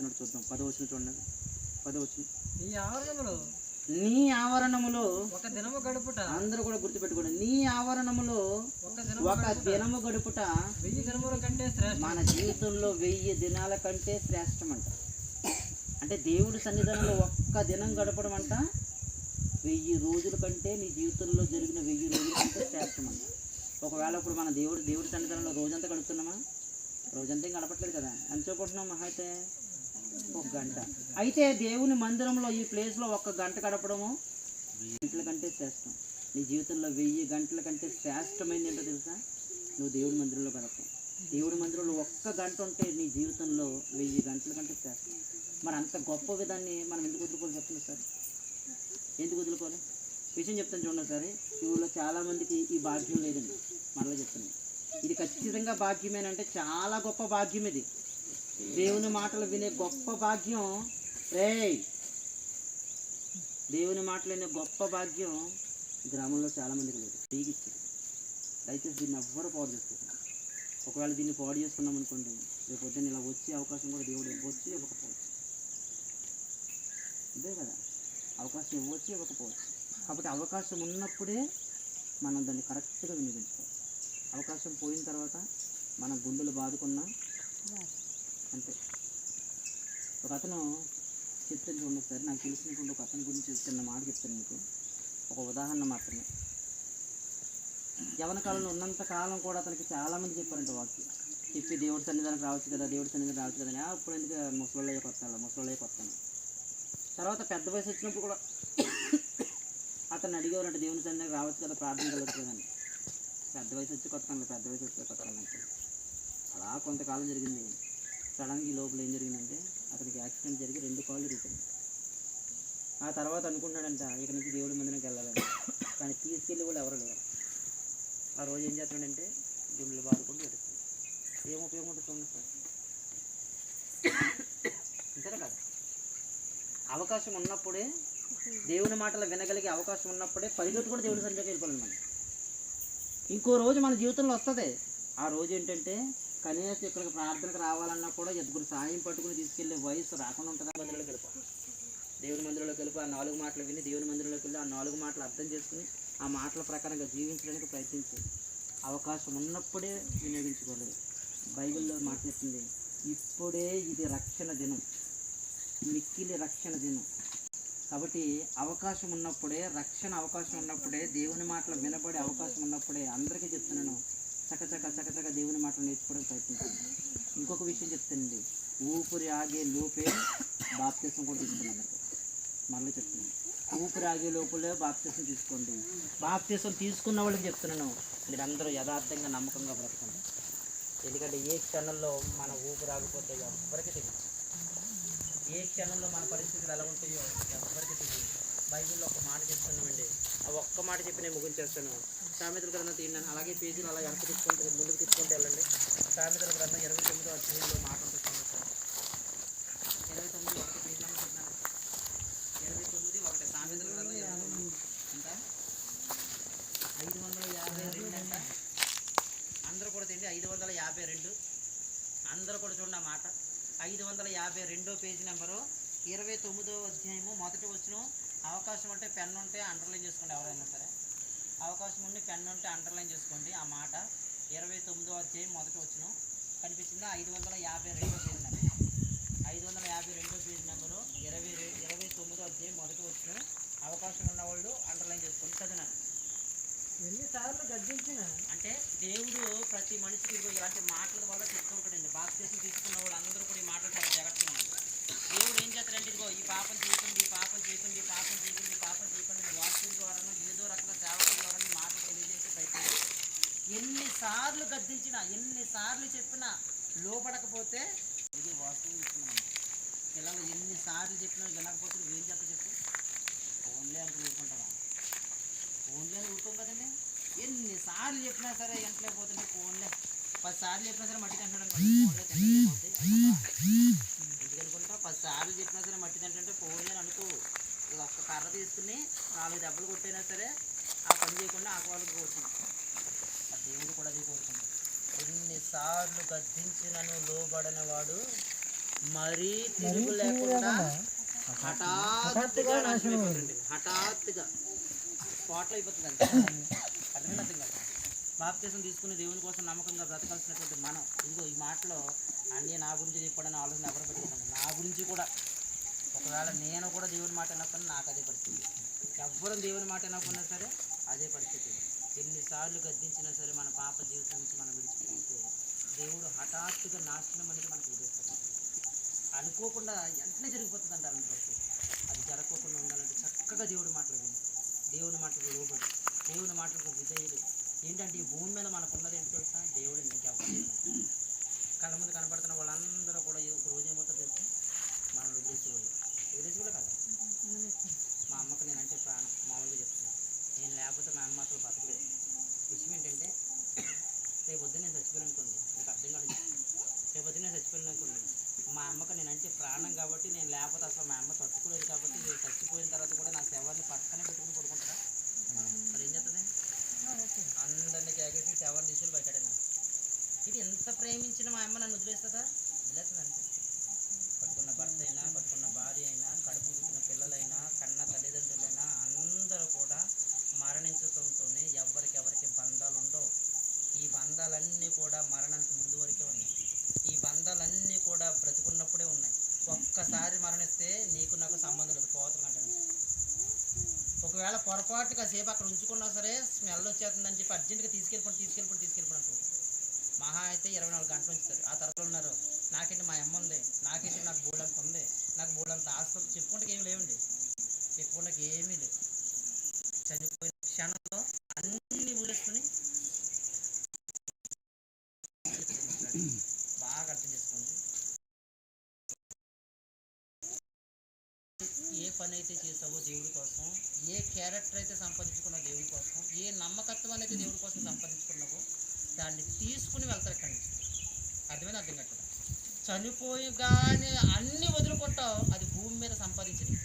చెప్తున్నాడు చూద్దాం. పదవచనం చూడండి. పదవచనం ఈ ఆవరణములో నీ ఆవరణములో ఒక దినము గడుపుట. అందరూ కూడా గుర్తుపెట్టుకోండి. నీ ఆవరణములో ఒక దినము గడుపుట. వెయ్యి దినముల కంటే శ్రేష్ఠ మన జీవితంలో వెయ్యి దినాల కంటే శ్రేష్టమంట. అంటే దేవుడి సన్నిధానంలో ఒక్క దినం గడపడం అంట వెయ్యి రోజుల కంటే నీ జీవితంలో జరిగిన వెయ్యి రోజుల కంటే శ్రేష్టమంట. ఒకవేళ ఇప్పుడు మన దేవుడు దేవుడి సన్నిధానంలో రోజంతా గడుపుతున్నామా? రోజంతా గడపట్లేదు కదా. ఎంత చూపుకుంటున్నాం మహా అయితే. ఒక గంట. అయితే దేవుని మందిరంలో ఈ ప్లేస్లో ఒక్క గంట గడపడము? గంటల కంటే శ్రేష్టం. నీ జీవితంలో వెయ్యి గంటల కంటే శ్రేష్టమైంది ఏంటో తెలుసా? నువ్వు దేవుడి మందిరంలో గడపవు దేవుడి మందిరంలో ఒక్క గంట ఉంటే నీ జీవితంలో వెయ్యి గంటల కంటే శ్రేష్టం. మరి అంత గొప్ప విధాన్ని మనం ఎందుకు వదులుకోవాలి చెప్పండి సార్? ఎందుకు వదులుకోవాలి? విషయం చెప్తాను చూడండి సార్ ఈ ఊళ్ళో చాలామందికి ఈ భాగ్యం లేదండి. మరలా చెప్తున్నాను ఇది ఖచ్చితంగా భాగ్యమేనంటే చాలా గొప్ప భాగ్యం ఇది. దేవుని మాటలు వినే గొప్ప భాగ్యం రే దేవుని మాటలు వినే గొప్ప భాగ్యం గ్రామంలో చాలామందికి లేదు. తీగిచ్చింది దయచేసి దీన్ని ఎవ్వరు పాడు చేసుకోండి ఒకవేళ దీన్ని పాడు చేసుకున్నాం అనుకోండి రేపు పొద్దున్న ఇలా వచ్చే అవకాశం కూడా దేవుడు ఇవ్వచ్చు ఇవ్వకపోవచ్చు. ఇదే కదా. అవకాశం ఇవ్వచ్చు ఇవ్వకపోవచ్చు. కాబట్టి అవకాశం ఉన్నప్పుడే మనం దాన్ని కరెక్ట్గా వినియోగించుకోవాలి. అవకాశం పోయిన తర్వాత మన గుండెలు బాదుకున్నా అంతే. ఒక అతను చెప్తాను చూడండి సార్ నాకు తెలిసినటువంటి ఒక అతని గురించి చిన్న మాట చెప్తాను మీకు. ఒక ఉదాహరణ మాత్రమే. యవన కాలంలో ఉన్నంత కాలం కూడా అతనికి చాలామంది చెప్పారంట వాక్యం. చెప్పి దేవుడి సన్నిధానికి రావచ్చు కదా దేవుడి సన్నిధానం రావచ్చు కదా అప్పుడు ఎందుకు ముసలోళ్ళయ్య వస్తాను ముసలోళ్ళయ్య వస్తాను తర్వాత పెద్ద వయసు వచ్చినప్పుడు కూడా అతను అడిగేవారంట దేవుని సన్నిధానం రావచ్చు కదా ప్రార్థన కలవచ్చు కదా పెద్ద వయసు వచ్చి కొత్తాను పెద్ద వయసు వచ్చి కొత్తాను అలా కొంతకాలం జరిగింది. సడన్గా ఈ లోపల ఏం జరిగిందంటే అతనికి యాక్సిడెంట్ జరిగి రెండు కాళ్ళు ఇరుగుతుంది ఆ తర్వాత అనుకున్నాడంట ఇక నుంచి దేవుడి మందిరంకి వెళ్ళాలని. కానీ తీసుకెళ్ళి కూడా ఎవరు లేరు. ఆ రోజు ఏం చేస్తున్నాడంటే గుండెలు బాదుకుంటూ ఎడుతుంది ఏం ఉపయోగం ఉంటుంది చూడండి సార్. అంతేనా కదా. అవకాశం ఉన్నప్పుడే దేవుని మాటలు వినగలిగే అవకాశం ఉన్నప్పుడే పరిగెత్తు కూడా దేవుని సంచకి వెళ్ళిపోవాలి మనం. ఇంకో రోజు మన జీవితంలో వస్తుంది. ఆ రోజు ఏంటంటే కనీసం ఇక్కడికి ప్రార్థనకు రావాలన్నా కూడా ఎదుగురు సాయం పట్టుకుని తీసుకెళ్ళే వయసు రాకుండా ఉంటుంది? మందిరంలో వెళ్ళిపో. దేవుని మందిరంలో వెళ్ళిపో. ఆ నాలుగు మాటలు విని దేవుని మందిరంలోకి వెళ్ళి ఆ నాలుగు మాటలు అర్థం చేసుకుని ఆ మాటల ప్రకారంగా జీవించడానికి ప్రయత్నించి. అవకాశం ఉన్నప్పుడే వినియోగించుకోలేదు. బైబిల్లో మాట చెప్తుంది ఇప్పుడే ఇది రక్షణ దినం. మిక్కిలి రక్షణ దినం. కాబట్టి అవకాశం ఉన్నప్పుడే రక్షణ అవకాశం ఉన్నప్పుడే దేవుని మాటలు వినబడే అవకాశం ఉన్నప్పుడే అందరికీ చెప్తున్నాను చకచక చకచక దేవుని మాటలు నేర్చుకోవడానికి ప్రయత్నించండి ఇంకొక విషయం చెప్తానండి. ఊపిరి ఆగే లోపే బాప్తిసం కూడా తీసుకున్నాను. మళ్ళీ చెప్తున్నాను. ఊపిరి ఆగే లోపలే బాప్తిసం తీసుకోండి. బాప్తిసం తీసుకున్న వాళ్ళకి చెప్తున్నాను. మీరందరూ యథార్థంగా నమ్మకంగా బ్రతకండి. ఎందుకంటే ఏ క్షణంలో మన ఊపిరి ఆగిపోతే ఎవరికి తెలియదు. ఏ క్షణంలో మన పరిస్థితులు ఎలా ఉంటాయో ఎవరికి తెలియదు. బైబిల్లో ఒక మాట చెప్తున్నామండి. ఆ ఒక్క మాట చెప్పి నేను ముగించేస్తాను. సామెతల గ్రంథం తీయండి. అలాగే పేజీలు అలా ఎంత తీసుకుంటే ముందుకు తీసుకుంటే వెళ్ళండి. సామెతల గ్రంథం ఇరవై తొమ్మిదో అధ్యాయంలో మాట ఉంటుంది సార్. ఇరవై తొమ్మిది ఒకటి పేజీ నెంబర్ ఇరవై తొమ్మిది ఒకటి సామెతల గ్రంథం ఇరవై తొమ్మిది. ఐదు వందల యాభై రెండు అంట. అందరూ కూడా తిండి ఐదు వందల యాభై రెండు. అందరూ కూడా చూడండి ఆ మాట. ఐదు వందల యాభై రెండో పేజీ నెంబరు. ఇరవై తొమ్మిదో అధ్యాయము మొదటి వచ్చిన అవకాశం ఉంటే పెన్ ఉంటే అండర్లైన్ చేసుకోండి ఎవరైనా సరే. అవకాశం ఉండి పెన్ ఉంటే అండర్లైన్ చేసుకోండి ఆ మాట. ఇరవై తొమ్మిదో అధ్యాయం మొదటి వచ్చిన కనిపించిందా ఐదు వందల యాభై రెండో పేజీ నెంబర్. ఐదు వందల యాభై రెండో పేజీ నెంబరు. ఇరవై ఇరవై తొమ్మిదో అధ్యాయం మొదటి వచ్చిన అవకాశం ఉన్న వాళ్ళు అండర్లైన్ చేసుకోండి చదివినారు ఎన్నిసార్లు గర్జించిన అంటే దేవుడు ప్రతి మనిషికి ఇలాంటి మాటల వల్ల ఉంటాడండి. బాప్తీసం తీసుకున్న వాళ్ళు అందరూ కూడా ఈ మాటలు చాలా జాగ్రత్తగా ఇదిగో ఈ పాపం చేయకండి ఈ పాపం చేయకండి ఈ పాపం చేయకండి ఈ పాపం చేయకండి అని వాక్యం ద్వారాను ఏదో రకంగా సేవకుల ద్వారా మాట తెలియజేసే ప్రయత్నం ఎన్నిసార్లు గద్దించినా ఎన్నిసార్లు చెప్పినా లోపడకపోతే ఇది వాస్తవం ఇస్తున్నాం పిల్లలు ఎన్నిసార్లు చెప్పినా వినకపోతే ఏం చెప్ప చెప్పు? ఫోన్లే అనుకుని ఊరుకుంటావా? ఫోన్లే అని ఊరుకోం కదండి. ఎన్నిసార్లు చెప్పినా సరే ఎంటలే ఫోన్లే. పదిసార్లు చెప్పినా సరే మట్టి తింటాడు ఫోన్లే తింటే పదిసార్లు చెప్పినా సరే మట్టి తింటుంటే ఫోన్లే అని అనుకో. ఇక ఒక్క కర్ర తీసుకుని నాలుగు దెబ్బలు కొట్టైనా సరే ఆ పని చేయకుండా ఆ వాళ్ళకి కోరుకుంటాం ఆ దేవుడు కూడా అది కోరుకుంటాడు. ఎన్నిసార్లు గద్దించినను లోబడని వాడు మరీ తిరుగు లేకుండా హఠాత్తుగా నాశనం అయిపోతుంది హఠాత్తుగా. స్పాట్లో అయిపోతుంది అంతే అర్థమైంది అర్థం కాదు బాప్తీసం తీసుకుని దేవుని కోసం నమ్మకంగా బ్రతకాల్సినటువంటి మనం. ఇదిగో ఈ మాటలో అన్నీ నా గురించి చెప్పాడని ఆలోచన ఎవరు పెట్టుకోండి నా గురించి కూడా. ఒకవేళ నేను కూడా దేవుని మాట వినకపోయినా నాకు అదే పరిస్థితి. ఎవ్వరం దేవుని మాట వినకపోయినా సరే అదే పరిస్థితి. ఎన్నిసార్లు గద్దించినా సరే మన పాప జీవితం నుంచి మనం విడిచిపోతే దేవుడు హఠాత్తుగా నాశనం అనేది మనకు విధిస్తాడు అనుకోకుండా వెంటనే జరిగిపోతుంది అంటారు పరిస్థితి అది జరగకుండా ఉండాలంటే చక్కగా దేవుడి మాటలు విని. దేవుని మాటలకు లోబడి దేవుని మాటలకు విధేయుడు ఏంటంటే ఈ భూమి మీద మనకున్నది ఏంటో తెలుసా? దేవుడు నీకెవ్వరు కళ్ళ ముందు కనబడుతున్న వాళ్ళందరూ కూడా ఏ- ఒక రోజు ఏమవుతారు తెలుసా? మనం వదిలేసేవాళ్ళు వదిలేసేవాళ్ళు కదా. మా అమ్మకి నేనంటే ప్రాణం. మామూలుగా చెప్తున్నాను. నేను లేకపోతే మా అమ్మ అసలు బతకలేదు. విషయం ఏంటంటే రేపు వద్దు నేను చచ్చిపోయాను అనుకోండి. మీకు అర్థం కాదు రేపు వద్దు నేను చచ్చిపోయాను అనుకోండి. మా అమ్మకి నేనంటే ప్రాణం కాబట్టి నేను లేకపోతే అసలు మా అమ్మ తట్టుకోలేదు కాబట్టి నేను చచ్చిపోయిన తర్వాత కూడా నా శవాన్ని పక్కనే పెట్టుకుని పడుకుంటారా మరి ఏం చేస్తుంది అందరినీ కేకేసి శవాన్ని తీసుకుని బయటడేనా ఇది ఎంత ప్రేమించిన మా అమ్మ నన్ను వదిలేస్తుందా? వదిలేస్తుంది అంతే పట్టుకున్న భర్త అయినా పట్టుకున్న భార్య అయినా కడుపు పుట్టిన పిల్లలైనా కన్న తల్లిదండ్రులైనా అందరూ కూడా మరణించడంతోనే ఎవరికెవరికి బంధాలు ఉండవు. ఈ బంధాలన్నీ కూడా మరణానికి ముందు వరకే ఉన్నాయి. ఈ బంధాలన్నీ కూడా బ్రతికున్నప్పుడే ఉన్నాయి. ఒక్కసారి మరణిస్తే నీకు నాకు సంబంధం లేదు పోతుంది అంటే ఒకవేళ పొరపాటుగా సేపు అక్కడ ఉంచుకున్నా సరే స్మెల్ వచ్చేస్తుందని చెప్పి అర్జెంటుగా తీసుకెళ్ళిపోండి తీసుకెళ్ళిపోండి తీసుకెళ్ళిపోండి మహా అయితే ఇరవై నాలుగు గంటలు ఉంచుతారు. ఆ తర్వాత ఉన్నారు నాకేంటి మా అమ్మ ఉంది నాకేంటి నాకు బోలంత ఉంది నాకు బోలంత ఆస్తి చెప్పుకుంటే ఏమి లేవండి. చెప్పుకుంటే ఏమీ లేవు చనిపోయిన క్షణంలో అన్ని ఊరేసుకుని బాగా అర్థం చేసుకోండి. ఏ పని అయితే చేసావో దేవుడి కోసం ఏ క్యారెక్టర్ అయితే సంపాదించుకున్నావు దేవుడి కోసం ఏ నమ్మకత్వాన్ని అయితే దేవుడి కోసం సంపాదించుకున్నావో దాన్ని తీసుకుని వెళ్తారు ఇక్కడి నుంచి. అర్థమైంది? అర్థం కట్టడం చనిపోయిగానే అన్ని వదులుకుంటావు. అది భూమి మీద సంపాదించింది.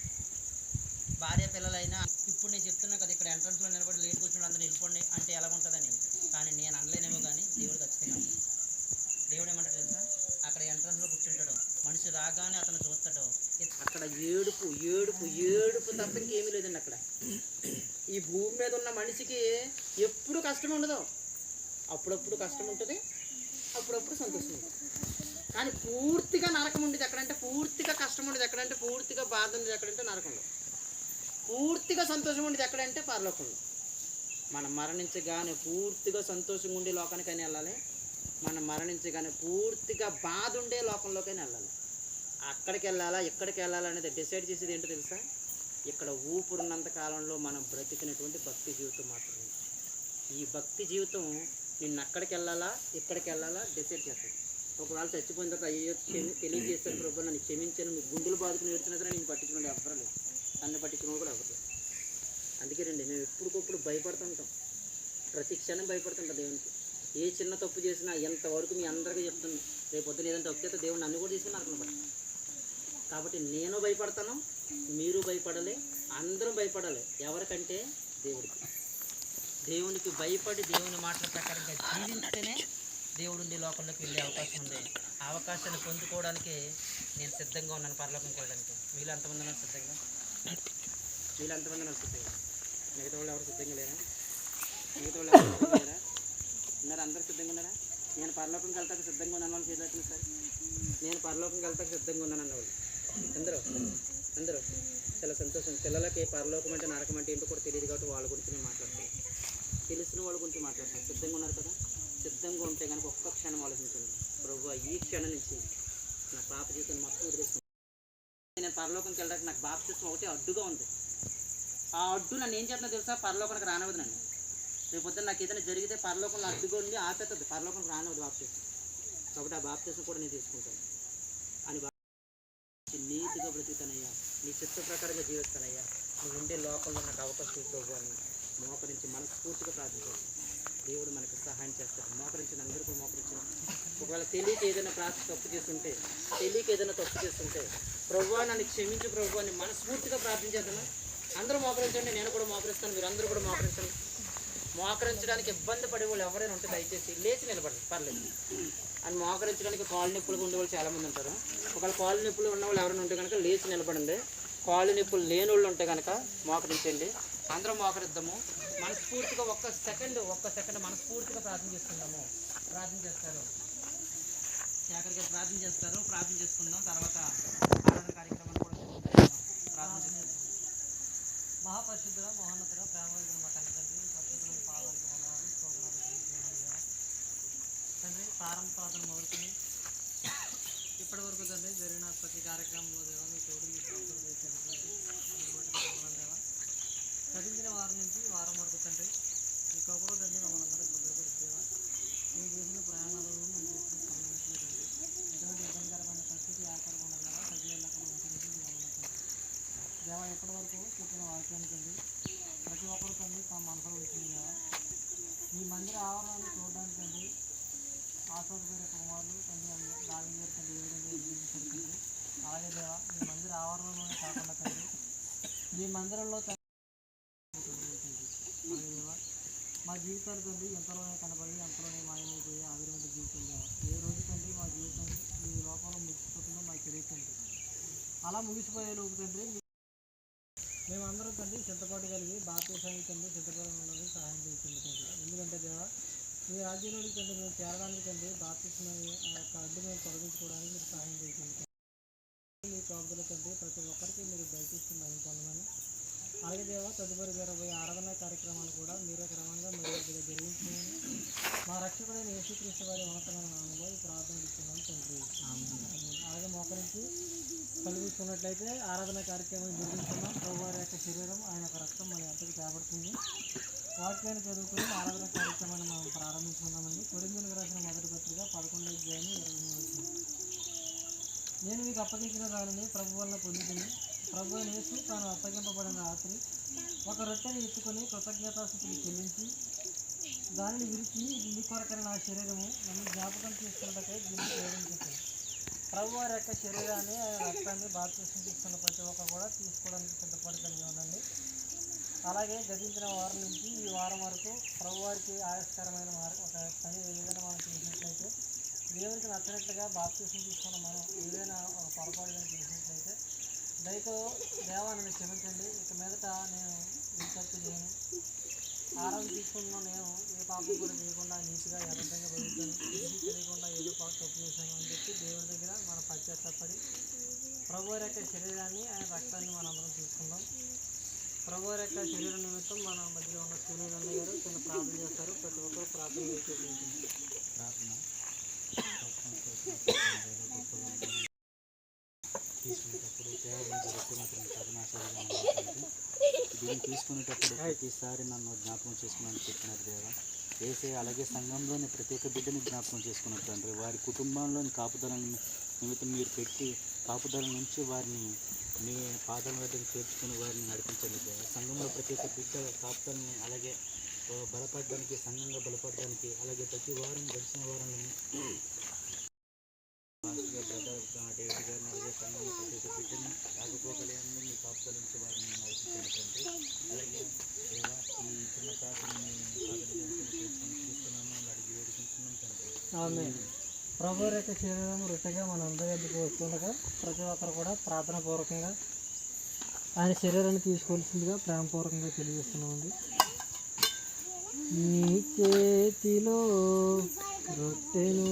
భార్య పిల్లలైనా ఇప్పుడు నేను చెప్తున్నా కదా ఇక్కడ ఎంట్రన్స్లో నిలబడి లేట్ కూర్చుని అందరూ వెళ్ళిపోండి అంటే ఎలా ఉంటుందని. కానీ నేను అనలేనేమో కానీ దేవుడు ఖచ్చితంగా దేవుడు ఏమంటాడు తెలుసా? అక్కడ ఎంట్రన్స్లో కూర్చుంటాడు. మనిషి రాగానే అతను చూస్తాడు. అక్కడ ఏడుపు ఏడుపు ఏడుపు తప్ప ఇంకేమీ లేదండి అక్కడ. ఈ భూమి మీద ఉన్న మనిషికి ఎప్పుడు కష్టం ఉండదు. అప్పుడప్పుడు కష్టం ఉంటుంది అప్పుడప్పుడు సంతోషం ఉంటుంది. కానీ పూర్తిగా నరకం ఉండేది ఎక్కడంటే పూర్తిగా కష్టం ఉండేది ఎక్కడంటే పూర్తిగా బాధ ఉండేది ఎక్కడంటే నరకంలో. పూర్తిగా సంతోషం ఉండేది ఎక్కడంటే పరలోకంలో. మనం మరణించగానే పూర్తిగా సంతోషంగా ఉండే లోకానికైనా వెళ్ళాలి. మనం మరణించగానే పూర్తిగా బాధ ఉండే లోకంలోకైనా వెళ్ళాలి. అక్కడికి వెళ్ళాలా ఎక్కడికి వెళ్ళాలా అనేది డిసైడ్ చేసేది ఏంటో తెలుసా? ఇక్కడ ఊపిరున్నంత కాలంలో మనం బ్రతికినటువంటి భక్తి జీవితం మాత్రమే. ఈ భక్తి జీవితం నిన్ను అక్కడికి వెళ్ళాలా ఇక్కడికి వెళ్ళాలా డిసైడ్ చేస్తాను. ఒకవేళ చచ్చిపోయిన తర్వాత అయ్యో క్షమి తెలియజేస్తాను ప్రభు నన్ను క్షమించాను మీ గుండెలు బాదుకుని ఏడుతున్నా సరే నేను పట్టించుకోండి ఎవరు లేదు నన్ను పట్టించుకున్న కూడా ఎవరు అందుకే రండి మేము ఎప్పటికప్పుడు భయపడుతుంటాం. ప్రతి క్షణం భయపడుతుంటాం దేవునికి. ఏ చిన్న తప్పు చేసినా ఎంతవరకు మీ అందరికీ చెప్తున్నాను. రేపు పొద్దున ఏదైనా తప్పు చేస్తే దేవుడు నన్ను కూడా తీసుకుని నరకను కాబట్టి నేను భయపడతాను మీరు భయపడాలి అందరూ భయపడాలి. ఎవరికంటే దేవుడికి. దేవునికి భయపడి దేవుని మాటల ప్రకారంగా జీవిస్తేనే దేవుడు ఉండే లోకంలోకి వెళ్ళే అవకాశం ఉంది. ఆ అవకాశాన్ని పొందుకోవడానికి నేను సిద్ధంగా ఉన్నాను పరలోకంకి వెళ్ళడానికి. వీళ్ళు ఎంతమంది ఉన్నారు సిద్ధంగా? వీళ్ళు ఎంతమంది ఉన్నారు సిద్ధంగా? మిగతా వాళ్ళు ఎవరు సిద్ధంగా లేరా? మిగతా వాళ్ళు ఎవరు సిద్ధంగా లేరా? ఉన్నారు అందరూ సిద్ధంగా ఉన్నారా? నేను పరలోకం వెళ్తాక సిద్ధంగా ఉన్నాను వాళ్ళు చేతులు సార్. నేను పరలోకం వెళ్తాక సిద్ధంగా ఉన్నాను అన్నవాళ్ళు అందరూ అందరూ. చాలా సంతోషం. పిల్లలకి పరలోకం అంటే నరకం అంటే ఏంటో కూడా తెలియదు కాబట్టి వాళ్ళ గురించి నేను మాట్లాడుతున్నాను. తెలిసిన వాళ్ళ గురించి మాట్లాడతారు. సిద్ధంగా ఉన్నారు కదా? సిద్ధంగా ఉంటే కనుక ఒక్క క్షణం ఆలోచించండి. ప్రభు ఈ క్షణం నుంచి నా పాప జీవితం మొత్తం వదిలేసుకుంటాను నేను పరలోకంకి వెళ్ళడానికి నాకు బాప్తిస్మం ఒకటి అడ్డుగా ఉంది. ఆ అడ్డు నన్ను ఏం చేస్తున్నా తెలుసా? పరలోకానికి రానివ్వదు నన్ను. రేపు పొద్దున్న నాకు ఏదైనా జరిగితే పరలోకంలో అడ్డుగా ఉండి ఆపేస్తుంది పరలోకంకి రానివ్వదు బాప్తిస్మం. కాబట్టి ఆ బాప్తిస్మం కూడా నేను తీసుకుంటాను. అని బాబు నీతిగా బ్రతుకుతానయ్యా. నీ చిత్త ప్రకారంగా జీవిస్తానయ్యా. నువ్వు ఉండే లోకంలో నాకు అవకాశం ఇవ్వవు అని. మోకరించి మనస్ఫూర్తిగా ప్రార్థించాలి. దేవుడు మనకు సహాయం చేస్తాడు. మోకరించిన అందరూ కూడా మోకరించిన ఒకవేళ తెలియక ఏదైనా ప్రార్థన తప్పు చేస్తుంటే తెలియక ఏదైనా తప్పు చేస్తుంటే ప్రభు నన్ను క్షమించి ప్రభు అని మనస్ఫూర్తిగా ప్రార్థించేద్దామా? అందరూ మోకరించండి నేను కూడా మోకరిస్తాను మీరు అందరూ కూడా మోకరించండి. మోకరించడానికి ఇబ్బంది పడే వాళ్ళు ఎవరైనా ఉంటే దయచేసి లేచి నిలబడండి పర్లేదు. అని మోకరించడానికి కాళ్ళు నొప్పులు ఉండేవాళ్ళు చాలామంది ఉంటారు. ఒకవేళ కాళ్ళు నొప్పులు ఉన్న వాళ్ళు ఎవరైనా ఉంటే కనుక లేచి నిలబడండి. కాళ్ళు నొప్పులు లేని వాళ్ళు ఉంటే కనుక మోకరించండి. అందరం మోకరిద్దాము మనస్ఫూర్తిగా ఒక్క సెకండ్ ఒక్క సెకండ్ మనస్ఫూర్తిగా ప్రార్థన చేసుకుందాము. ప్రార్థన చేస్తారు. శేఖర్ గారు ప్రార్థన చేస్తారు. ప్రార్థన చేసుకుందాం. తర్వాత ఆరాధన కార్యక్రమాన్ని కూడా ప్రార్థన చేసుకుందాం. మహాపరిశుద్ధుల మహోన్నతుల ప్రేమ మా తండ్రి పరిశుద్ధులను పాదాలకు వందనాలు స్తోత్రాలు తండ్రి ప్రారంభ ప్రార్థన మొదలుకొని ఇప్పటి వరకు తండ్రి జరిగిన ప్రతి కార్యక్రమంలో దేవాన్ని మీ తోడు చేశాను ప్రార్థన చేసినటువంటి అందుబాటు వందనాలు దేవా గతించిన వారం నుంచి వారం వరకు తండ్రి. ఈ కబురు తండ్రి మమ్మల్ని అందరూ దేవా మేము చేసిన ప్రయాణాలలో మేము చేసిన సంబంధించిన తండ్రి. ఎటువంటి ఇబ్బందికరమైన పరిస్థితి ఏర్పడకుండా దేవా సజీవులకు ఉంచడానికి మమ్మల్ని దేవా ఎప్పటి వరకు చెప్పిన వాక్యాన్ని తండ్రి. ప్రతి ఒక్కరు తండ్రి తమ మనసులో వచ్చింది దేవా. ఈ మందిర ఆవరణాన్ని చూడడానికి తండ్రి ఆశ్వాసపడే కుమారులు తండ్రి దావి గారు తండ్రి ఏ విధంగా అలాగే దేవా మీ మందిర ఆవరణలోనే కాకుండా తండ్రి. మీ మందిరంలో తండ్రి తండ్రి అలాగే దేవా మా జీవితాలు తండ్రి ఎంతలోనే కనబడి ఎంతలోనే మాయమైపోయి ఆవిరమైన జీవితం ఏ రోజు తండ్రి మా జీవితం ఈ లోకంలో ముగిసిపోతుందో మాకు తెలియదు తండ్రి. అలా ముగిసిపోయే లోపు తండ్రి మేమందరం తండ్రి సిద్ధపాటు కలిగి భారతదేశానికి తండ్రి సిద్ధపడి సహాయం చేస్తుంది తండ్రి. ఎందుకంటే దేవా మీ రాజ్యంలోకి తండ్రి మేము చేరడానికి తండ్రి భారతదేశం ఆ యొక్క అడ్డు మేము తొలగించుకోవడానికి మీరు సహాయం చేసింది మీ ప్రాంతంలో తండ్రి ప్రతి ఒక్కరికి మీరు దయచేస్తున్నారు పొందమని అలాగే దేవ తదుపరి జరగబోయే ఆరాధన కార్యక్రమాలు కూడా మీరే క్రమంగా మీరు జరిగించుకుని మా రక్షకుడైన యేసుక్రీస్తు వారి ఉన్నతమైన నామంలో ఈ ప్రార్థన ఇస్తున్నాం తండ్రి. అలాగే మోకరించి కలిగిస్తున్నట్లయితే ఆరాధన కార్యక్రమం జరిగిస్తున్నాం ప్రభువారి యొక్క శరీరం ఆయన యొక్క రక్తం మన ఎంతకు చేపడుతుంది వాక్యాన్ని చదువుకుని ఆరాధన కార్యక్రమాన్ని మనం ప్రారంభించుకున్నామండి కొరిందులకు రాసిన మొదటి పత్రిక పదకొండు అధ్యాయం ఇరవై మూడు నేను మీకు అప్పగించిన దానిని ప్రభు వల్ల పొందుతుంది ప్రభు యేసు తాను అప్పగింపబడిన రాత్రి ఒక రొట్టెని ఎత్తుకొని కృతజ్ఞతాస్థితిని చెల్లించి దానిని విరిచి ఇది కొరకని నా శరీరము నన్ను జ్ఞాపకం చేసుకున్నటకై దీన్ని ప్రేరించాను ప్రభు వారి యొక్క శరీరాన్ని ఆయన రక్తాన్ని బాప్తిసం తీసుకున్న ప్రతి ఒక్కరు కూడా తీసుకోవడానికి సిద్ధపడి కలిగి ఉండండి. అలాగే గతించిన వారం నుంచి ఈ వారం వరకు ప్రభు వారికి ఆయాస్కరమైన ఒక పని ఏదైనా మనం చేసినట్లయితే దేవునికి నచ్చినట్లుగా బాప్తీసం తీసుకున్న మనం ఏదైనా ఒక పొరపాటు కానీ చేసినట్లయితే దయతో దేవా నన్ను క్షమించండి. ఇక మీదట నేను ఈ తప్పు చేయను. ఆరాధన తీసుకున్న నేను ఏ పాపం కూడా చేయకుండా నీట్గా యథంగా పెరుగుతాను తెలియకుండా ఏదో పాప తప్పు చేశాను అని చెప్పి దేవుడి దగ్గర మన పశ్చాత్తపడి ప్రభు యొక్క శరీరాన్ని ఆయన రక్తాన్ని మనందరం తీసుకుందాం. ప్రభు యొక్క శరీరం నిమిత్తం మన మధ్యలో ఉన్న సూర్యుడు అన్న గారు తను ప్రార్థన చేస్తారు. ప్రతి ఒక్కరు ప్రార్థన చేసేది ప్రార్థన తీసుకునేటప్పుడు కేవలం జరుగుతున్నటువంటి కథనాశాలుగా దీన్ని తీసుకునేటప్పుడు ప్రతిసారి నన్ను జ్ఞాపకం చేసుకున్నాను చెప్పినారు దేవా. వేసే అలాగే సంఘంలోని ప్రతి ఒక్క బిడ్డని జ్ఞాపకం చేసుకున్నారు తండ్రి. వారి కుటుంబంలోని కాపుదలని నిమిత్తం మీరు పెట్టి కాపుదల నుంచి వారిని మీ పాదాల వద్దకు చేర్చుకుని వారిని నడిపించండి దేవా. సంఘంలో ప్రతి ఒక్క బిడ్డ కాపుదలని అలాగే బలపడడానికి సంఘంగా బలపడడానికి అలాగే ప్రతి వారం గడిచిన వారంలోని మాస్టర్ బ్రదర్ డేవిడ్ గారిని అలాగే సంఘం ప్రతి ఒక్క బిడ్డని మీ నుంచి వారిని నడిపించండి అలాగే దేవా ఈ చిన్న ప్రార్థన అడిగి వేడుకుంటున్నాం తండ్రి. ప్రభు యొక్క శరీరం రొట్టెగా మన అందరి వస్తుండగా ప్రతి ఒక్కరు కూడా ప్రార్థన పూర్వకంగా ఆయన శరీరాన్ని తీసుకోవాల్సిందిగా ప్రేమపూర్వకంగా తెలియజేస్తున్నామండి. నీ చేతిలో రొట్టెను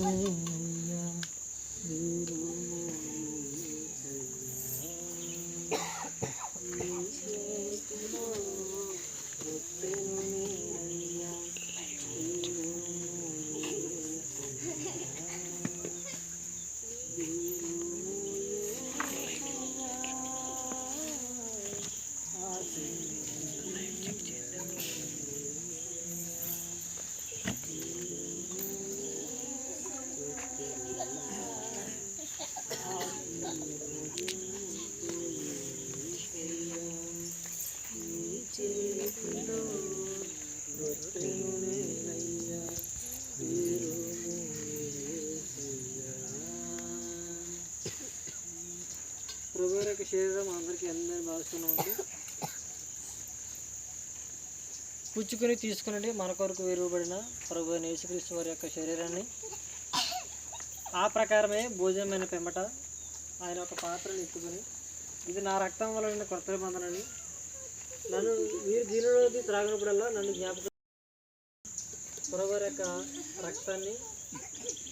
You ప్రభు యొక్క శరీరం అందరికీ అందరి భావిస్తున్నామండి పుచ్చుకొని తీసుకునండి. మన కొరకు విరువబడిన ప్రభు యేసుక్రీస్తు వారి యొక్క శరీరాన్ని. ఆ ప్రకారమే భోజనమైన పెంబట ఆయన ఒక పాత్రను ఎత్తుకొని ఇది నా రక్తం వలన కొత్త నిబంధనని నన్ను మీరు దీనిలోకి త్రాగినప్పుడల్లా నన్ను జ్ఞాపకం పురవారి యొక్క రక్తాన్ని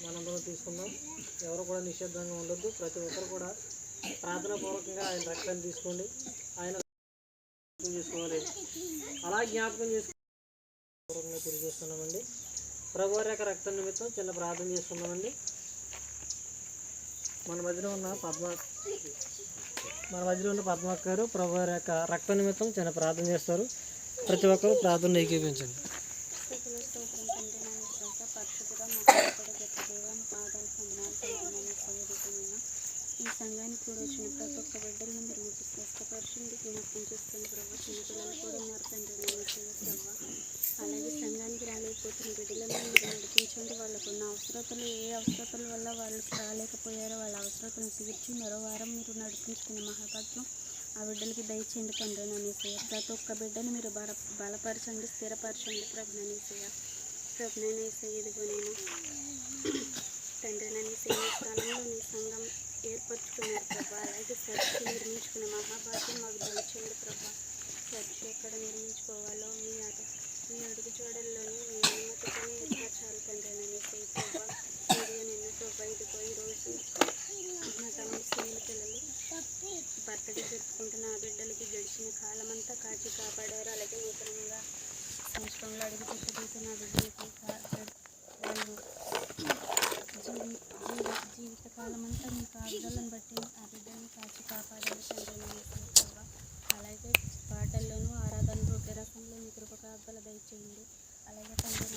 మనందరం తీసుకుందాం. ఎవరు కూడా నిషేధంగా ఉండొద్దు. ప్రతి ఒక్కరు కూడా ప్రార్థన పూర్వకంగా ఆయన రక్తాన్ని తీసుకోండి. ఆయన చేసుకోవాలి అలా జ్ఞాపకం చేసుకో పూర్వకంగా తెలియజేస్తున్నామండి ప్రభువారి యొక్క రక్తం నిమిత్తం చిన్న ప్రార్థన చేసుకున్నామండి మన మధ్యలో ఉన్న పద్మ మన మధ్యలో ఉన్న పద్మక్క గారు ప్రభువారి యొక్క రక్త నిమిత్తం చిన్న ప్రార్థన చేస్తారు. ప్రతి ఒక్కరు ప్రార్థన ఏకీపించండి స్థుతులు స్తోత్రం తండ్రి నా విశ్వాస పరిశుద్ధుగా మహాపడ గొప్ప దేవం పాదాలు పొందనాలు పొందనాలు సౌకర్యమైన ఈ సంఘానికి కూడా వచ్చిన ప్రతి ఒక్క బిడ్డలను మీరు మీకు స్వస్థపరిచింది జ్ఞాపకం చేస్తుంది ప్రభావ చిన్నపిల్లలు కూడా ఉన్నారు ప్రభావ అలాగే సంఘానికి రాలేకపోతున్న బిడ్డలను మీరు నడిపించండి. వాళ్ళకు ఉన్న అవసరతలు ఏ అవసరతల వల్ల వాళ్ళు రాలేకపోయారో వాళ్ళ అవసరతలను తీర్చి మరో వారం మీరు నడిపించుకున్న మహాభాగ్యం ఆ బిడ్డలకి దయచేయండి తండ్రి ననేసయ్య. ప్రతి ఒక్క బిడ్డని మీరు బల బలపరచండి స్థిరపరచండి ప్రభు ననేసయ్య. ప్రభు ననేసయ్య ఇదిగో నేను తండ్రి ననేసయ్య ఈ స్థలంలో నీ సంఘం ఏర్పరచుకున్నారు ప్రభా. అలాగే చర్చి నిర్మించుకునే మహాభాగ్యం మాకు దయచేయండి ప్రభా. చర్చి ఎక్కడ నిర్మించుకోవాలో మీ అడు మీ అడుగు చూడల్లోనే మీ అనుమతితోనే ఏర్పరచాలి తండ్రి నేను ప్రభా. ఇదిగో నిన్న ప్రభా ఇదిగో ఈరోజు నా తమ్ముడు స్నేహితుల పిల్లలు బర్త్డే జరుపుకుంటున్న ఆ బిడ్డలకి గడిచిన కాలం అంతా కాచి కాపాడారు. అలాగే నూతనంగా సంవత్సరంలో అడుగు పెట్టుకుంటున్న ఆ బిడ్డలకి కా- గడి- వాళ్ళు జీవి జీవి జీవితకాలం అంతా మీ కాపుదలను బట్టి ఆ బిడ్డల్ని కాచి కాపాడారు తండ్రి నా యేసు ప్రభా. అలాగే పాటల్లోనూ ఆరాధనలో రసంలో మీ కృప చేయండి అలాగే తండ్రి